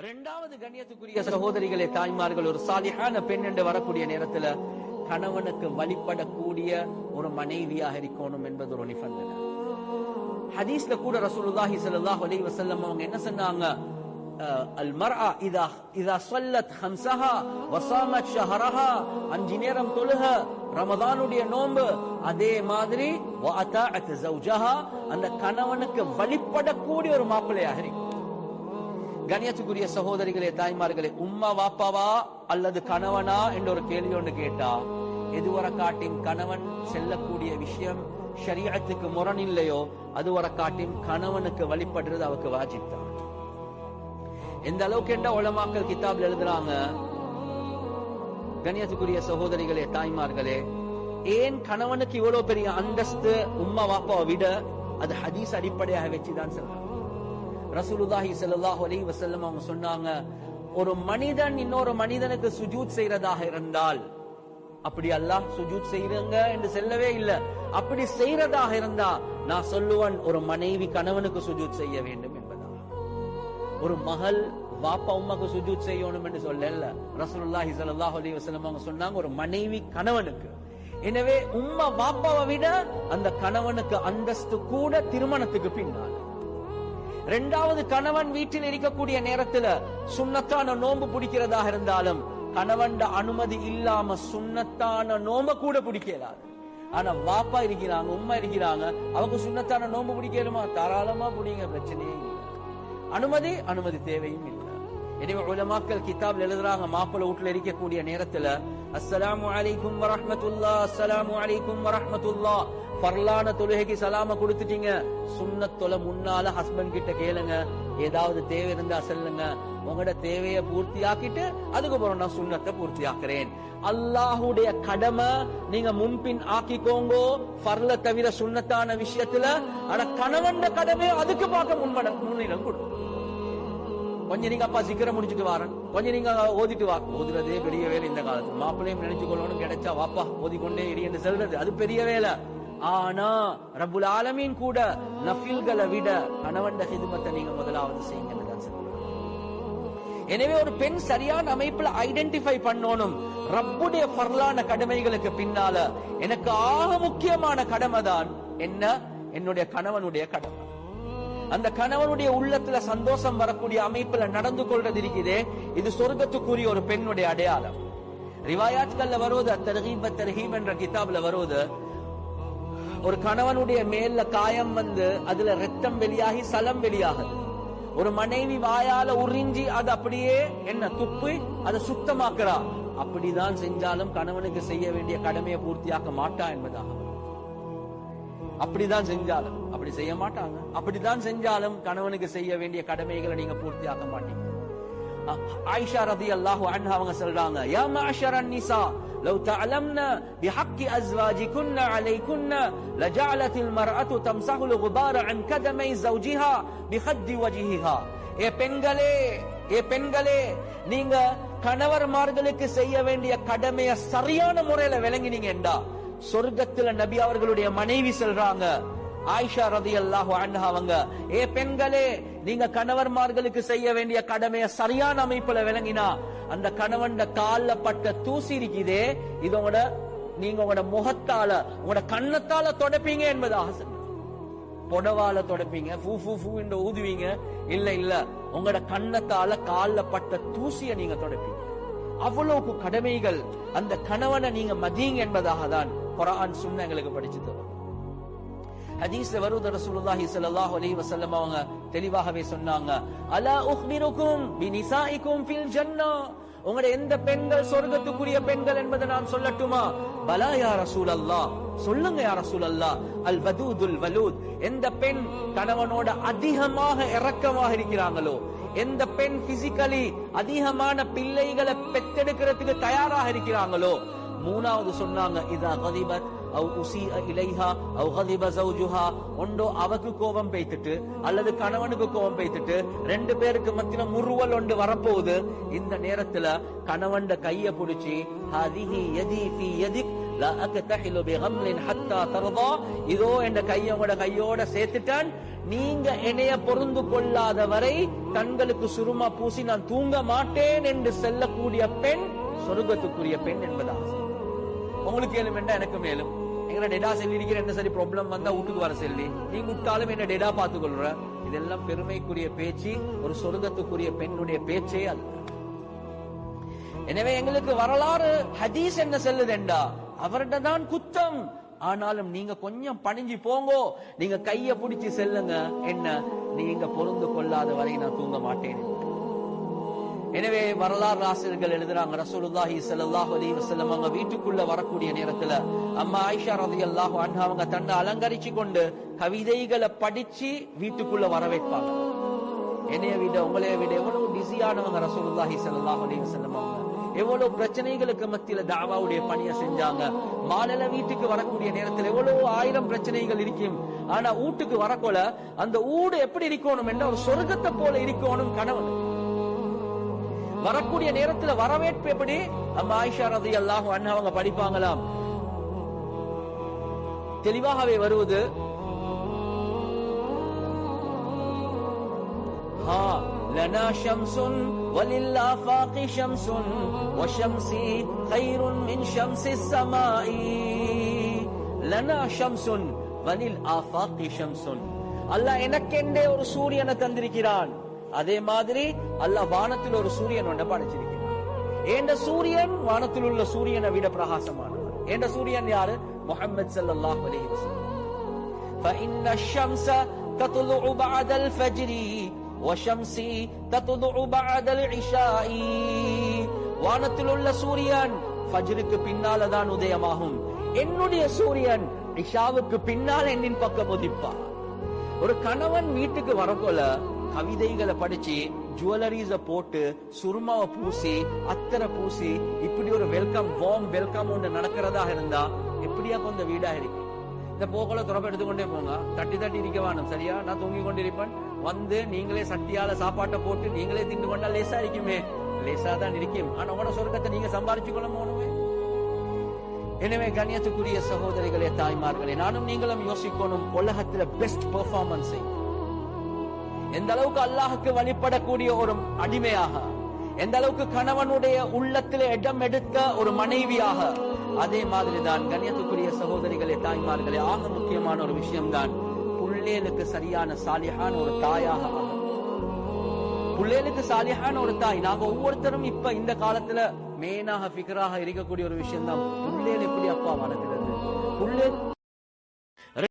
இரண்டாவது கண்ணியத்துக்குரிய சகோதரிகளே தாய்மார்கள் ஒரு சாலியான பெண் என்று வரக்கூடிய நேரத்துல கணவனுக்கு வழிபடக்கூடிய ஒரு மனைவியாக இருக்கணும் என்பது ஒரு நிபந்தனை. ஹதீஸ்ல கூட ரசூலுல்லாஹி ஸல்லல்லாஹு அலைஹி வஸல்லம் அவங்க என்ன சொன்னாங்க? அல் மர்ஆ இதா இதா ஸல்லத் ஹம்ஸஹா வ ஷஹரஹா அஞ்சு நேரம் தொழுக ரமதானுடைய நோன்பு. அதே மாதிரி ஜௌஜஹா அந்த கணவனுக்கு வழிபடக்கூடிய ஒரு மாப்பிள்ளையாக இருக்கும் கணியத்துக்குரிய சகோதரிகளே தாய்மார்களே உம்மா வாப்பாவா அல்லது கணவனா என்ற ஒரு கேள்வி ஒன்று கேட்டா எதுவரை காட்டின் கணவன் செல்லக்கூடிய விஷயம் ஷரியத்துக்கு முரண் இல்லையோ அதுவரை காட்டின் கணவனுக்கு வழிபடுறது அவருக்கு வாஜிப் தான். எந்த அளவுக்கு என்ன உளமாக்கல் கிதாப்ல எழுதுறாங்க கணியத்துக்குரிய சகோதரிகளே தாய்மார்களே ஏன் கணவனுக்கு இவ்வளவு பெரிய அந்தஸ்து உம்மா வாப்பாவை விட அது ஹதீஸ் அடிப்படையாக வச்சுதான் சொல்றாங்க. ரசூலுல்லாஹி ஸல்லல்லாஹு அலி வசல்லம் அவங்க சொன்னாங்க ஒரு மனிதன் இன்னொரு மனிதனுக்கு சுஜூத் செய்யறதாக இருந்தால் அப்படி அல்லாஹ் சுஜூத் செய்யுங்க என்று செல்லவே இல்ல. அப்படி செய்யறதாக இருந்தா நான் சொல்லுவன் ஒரு மனைவி கணவனுக்கு சுஜூத் செய்ய வேண்டும் என்பதா ஒரு மகள் வாப்பா உமாக்கு சுஜூத் செய்யணும் என்று சொல்லல. ரசூலுல்லாஹி ஸல்லல்லாஹு அலைஹி வஸல்லம் அவங்க சொன்னாங்க ஒரு மனைவி கணவனுக்கு. எனவே உம்மா வாப்பாவை விட அந்த கணவனுக்கு அந்தஸ்து கூட திருமணத்துக்கு பின்னால். ரெண்டாவது கணவன் வீட்டில் இருக்கக்கூடிய நேரத்துல சுண்ணத்தான நோன்பு பிடிக்கிறதாக இருந்தாலும் கணவன் அனுமதி இல்லாம சுண்ணத்தான நோம்ப கூட பிடிக்கலாது. ஆனா வாப்பா இருக்கிறாங்க உம்மா இருக்கிறாங்க அவங்க சுண்ணத்தான நோன்பு பிடிக்கலுமா தாராளமா பிடிங்க பிரச்சனையே இல்லை. அனுமதி அனுமதி தேவையும் இல்லை. எனவே உலமாக்கல் கிதாப்ல எழுதுறாங்க மாப்பிள்ள வீட்டுல இருக்கக்கூடிய நேரத்துல அஸ்லாம் அலைக்கும் வரஹ்மத்துல்லா அஸ்லாம் அலைக்கும் வரஹ்மத்துல்லா. பரலான தொழுகைக்கு சலாம கொடுத்துட்டீங்க. சுண்ணத்தொல முன்னால ஹஸ்பண்ட் கிட்ட கேளுங்க. ஏதாவது தேவை இருந்தா சொல்லுங்க. உங்களோட தேவையை பூர்த்தி ஆக்கிட்டு அதுக்கப்புறம் நான் சுண்ணத்தை பூர்த்தி ஆக்குறேன் அல்லாஹுடைய கடமை நீங்க முன்பின் ஆக்கிக்கோங்கோ. பர்ல தவிர சுண்ணத்தான விஷயத்துல ஆனா கணவன் கடமை அதுக்கு பார்க்க முன்மட முன்னிடம் கொடுக்கும் கொஞ்சம் நீங்க அப்பா சீக்கிரம் முடிச்சுட்டு வரேன். கொஞ்சம் நீங்க ஓதிட்டு வா. ஓதுறதே பெரிய வேலை இந்த காலத்துல. மாப்பிள்ளையும் நினைச்சு கொள்ளணும் கிடைச்சா வாப்பா ஓதிக்கொண்டே இரு என்று சொல்றது. அது பெரிய வேலை. ஆனா ரபுல் ஆலமீன் கூட நஃபில்களை விட கணவன் ஹிதுமத்தை நீங்க முதலாவது செய்யுங்க எனவே ஒரு பெண் சரியான அமைப்புல ஐடென்டிஃபை பண்ணணும். ரப்புடைய பரலான கடமைகளுக்கு பின்னால எனக்கு ஆக முக்கியமான கடமை தான் என்ன? என்னுடைய கணவனுடைய கடமை. அந்த கணவனுடைய உள்ளத்துல சந்தோஷம் வரக்கூடிய அமைப்புல நடந்து கொள்றது இருக்குதே. இது சொர்க்கத்துக்குரிய ஒரு பெண்ணுடைய அடையாளம். ரிவாயாத்கள்ல வருவது தர்ஹீப தர்ஹீம் என்ற கிதாப்ல வருவது ஒரு கணவனுடைய மேல்ல காயம் வந்து அதுல ரத்தம் வெளியாகி சலம் வெளியாகுது. ஒரு மனைவி வாயால உறிஞ்சி அது அப்படியே என்ன துப்பு அதை சுத்தமாக்குறா. அப்படிதான் செஞ்சாலும் கணவனுக்கு செய்ய வேண்டிய கடமையை பூர்த்தியாக்க மாட்டா என்பதாக. அப்படிதான் செஞ்சாலும் அப்படி செய்ய மாட்டாங்க அப்படிதான் செஞ்சாலும் கணவனுக்கு செய்ய வேண்டிய கடமைகளை நீங்க பூர்த்தியாக்க மாட்டீங்க ஆயிஷா ரதி அல்லாஹு அன்ஹா அவங்க சொல்றாங்க யா மாஷர நிசா لو تعلمن بحق أزواجكن عليكن لجعلت المرأة تمسح الغبار عن قدمي زوجها بخد وجهها ஏ பெண்களே ஏ பெண்களே நீங்க கணவர்மார்களுக்கு செய்ய வேண்டிய கடமைய சரியான முறையில விளங்கினீங்கடா சொர்க்கத்துல நபி அவர்களுடைய மனைவி செல்றாங்க. ஆயிஷா ரதி அல்லாஹு அவங்க ஏ பெண்களே நீங்க கணவர்மார்களுக்கு செய்ய வேண்டிய கடமைய சரியான அமைப்புல விளங்கினா அந்த கணவன் கால்ல பட்ட தூசி இருக்குதே இது உங்களோட நீங்க உங்களோட முகத்தால உங்களோட கண்ணத்தால தொடப்பீங்க என்பதாக ஆசை புடவால தொடப்பீங்க ஃபூ ஃபூ ஃபூ என்று ஊதுவீங்க. இல்ல இல்ல உங்களோட கண்ணத்தால கால்ல பட்ட தூசிய நீங்க தொடப்பீங்க. அவ்வளவு கடமைகள். அந்த கணவனை நீங்க மதியுங்க என்பதாக தான் குரான் சுண்ண எங்களுக்கு படிச்சு தரும் ஹதீஸ்ல வருவது ரசூலுல்லாஹி ஸல்லல்லாஹு அலைஹி வஸல்லம் அவங்க தெளிவாகவே சொன்னாங்க அலா உக்பிருக்கும் பினிசாயிக்கும் ஃபில் ஜன்னah உங்களுடைய எந்த பெண்கள் சொர்க்கத்துக்குரிய பெண்கள் என்பதை நான் சொல்லட்டுமா பலா யா ரசூல் அல்லா சொல்லுங்க யா ரசூல் அல்லா அல் வதூதுல் வலூத் எந்த பெண் கணவனோட அதிகமாக இறக்கமாக இருக்கிறாங்களோ எந்த பெண் பிசிக்கலி அதிகமான பிள்ளைகளை பெத்தெடுக்கிறதுக்கு தயாராக இருக்கிறாங்களோ மூணாவது சொன்னாங்க இதா கதிபத் அவ் உசி இலைஹா அவ் கதிப அவக்கு கோபம் பெய்த்துட்டு அல்லது கணவனுக்கு கோபம் பெய்த்துட்டு ரெண்டு பேருக்கு மத்தியில முறுவல் ஒன்று வரப்போகுது. இந்த நேரத்துல கணவன் கைய புடிச்சு ஹதிஹி இதோ என் கையோட கையோட சேர்த்துட்டான். நீங்க என்னைய பொருந்து கொள்ளாத வரை கண்களுக்கு சுருமா பூசி நான் தூங்க மாட்டேன் என்று செல்லக்கூடிய பெண் சொர்க்கத்துக்குரிய பெண் என்பதாக உங்களுக்கு ஏழும் வேண்டாம் எனக்கு மேலும் எங்க டெடா சொல்லி இருக்கிற என்ன சரி ப்ராப்ளம் வந்தா வீட்டுக்கு வர சொல்லி. நீ முட்டாலும் என்ன டெடா பார்த்து கொள்ற இதெல்லாம் பெருமைக்குரிய பேச்சு ஒரு சொர்க்கத்துக்குரிய பெண்ணுடைய பேச்சே அல்ல. எனவே எங்களுக்கு வரலாறு ஹதீஸ் என்ன செல்லுதெண்டா? அவர்கிட்ட தான் குத்தம். ஆனாலும் நீங்க கொஞ்சம் பணிஞ்சு போங்கோ. நீங்க கைய பிடிச்சு செல்லுங்க. என்ன? நீங்க பொருந்து கொள்ளாத வரை நான் தூங்க மாட்டேன். எனவே வரலாறு ஆசிரியர்கள் எழுதுறாங்க. ரசூலுல்லாஹி ஸல்லல்லாஹு அலைஹி வஸல்லம் அவங்க வீட்டுக்குள்ள வரக்கூடிய நேரத்துல அம்மா ஆயிஷா ரலியல்லாஹு அன்ஹா அவங்க தன்னை அலங்கரிச்சு கொண்டு கவிதைகளை படிச்சு வீட்டுக்குள்ள வரவேற்பாங்க என்னைய விட உங்களைய விட எவ்வளவு பிஸியானவங்க ரசூலுல்லாஹி ஸல்லல்லாஹு அலைஹி வஸல்லம் அவங்க. எவ்வளவு பிரச்சனைகளுக்கு மத்தியில தாவாவுடைய பணியை செஞ்சாங்க. மாலையில வீட்டுக்கு வரக்கூடிய நேரத்தில் எவ்வளவு ஆயிரம் பிரச்சனைகள் இருக்கும். ஆனா வீட்டுக்கு வரக்கோல அந்த ஊடு எப்படி இருக்கணும் என்ற ஒரு சொர்க்கத்தை போல இருக்கணும் கணவன் வரக்கூடிய நேரத்துல வரவேற்பு எப்படி அம்மா ஆயிஷா ரதி அல்லாஹு அண்ணா அவங்க படிப்பாங்களாம் தெளிவாகவே வருவது ها لنا شمس وللآفاق شمس وشمسي خير من شمس السماء لنا شمس وللآفاق شمس அல்லாஹ் எனக்கென்றே ஒரு சூரியனை தந்திருக்கிறான் அதே மாதிரி அல்ல வானத்தில் ஒரு சூரியன் ஒன்றை படைச்சிருக்கிறான். ஏண்ட சூரியன்? வானத்தில் உள்ள சூரியனை விட பிரகாசமானவர் ஏண்ட சூரியன் யாரு? முகமது சல்லாஹ் அலி வானத்தில் உள்ள சூரியன் ஃபஜ்ருக்கு பின்னால தான் உதயமாகும். என்னுடைய சூரியன் இஷாவுக்கு பின்னால் என்னின் பக்கம் உதிப்பார். ஒரு கணவன் வீட்டுக்கு வரக்கொள்ள கவிதைகளை படிச்சு ஜுவல்லரிஸ போட்டு சுருமாவை பூசி அத்தரை பூசி இப்படி ஒரு வெல்கம் வார்ம் வெல்கம் ஒன்று நடக்கிறதாக இருந்தா எப்படியா கொஞ்சம் வீடா இருக்கு இந்த போகல துறப்ப எடுத்துக்கொண்டே போங்க. தட்டி தட்டி இருக்க வேணும் சரியா? நான் தூங்கி கொண்டிருப்பேன். வந்து நீங்களே சட்டியால சாப்பாட்டை போட்டு நீங்களே திண்டு கொண்டா லேசா இருக்குமே. லேசா தான் இருக்கும். ஆனா உன சொர்க்கத்தை நீங்க சம்பாரிச்சு கொள்ள போகணுமே. எனவே கண்ணியத்துக்குரிய சகோதரிகளே தாய்மார்களே நானும் நீங்களும் யோசிக்கணும் உலகத்துல பெஸ்ட் பெர்ஃபார்மன்ஸை எந்த அளவுக்கு அல்லாஹுக்கு வழிபடக்கூடிய ஒரு அடிமையாக எந்த அளவுக்கு கணவனுடைய உள்ளத்தில் இடம் எடுக்க ஒரு மனைவியாக அதே மாதிரி தான் கண்ணியத்துக்குரிய சகோதரிகளே தாய்மார்களே ஆக முக்கியமான ஒரு விஷயம் தான் புள்ளேலுக்கு சரியான சாலியான ஒரு தாயாக பிள்ளைகளுக்கு புள்ளேலுக்கு சாலியான ஒரு தாய் நாங்க ஒவ்வொருத்தரும் இப்ப இந்த காலத்துல மெயினாக பிகராக இருக்கக்கூடிய ஒரு விஷயம் தான் பிள்ளைகள் எப்படி அப்பா வளர்க்கிறது பிள்ளை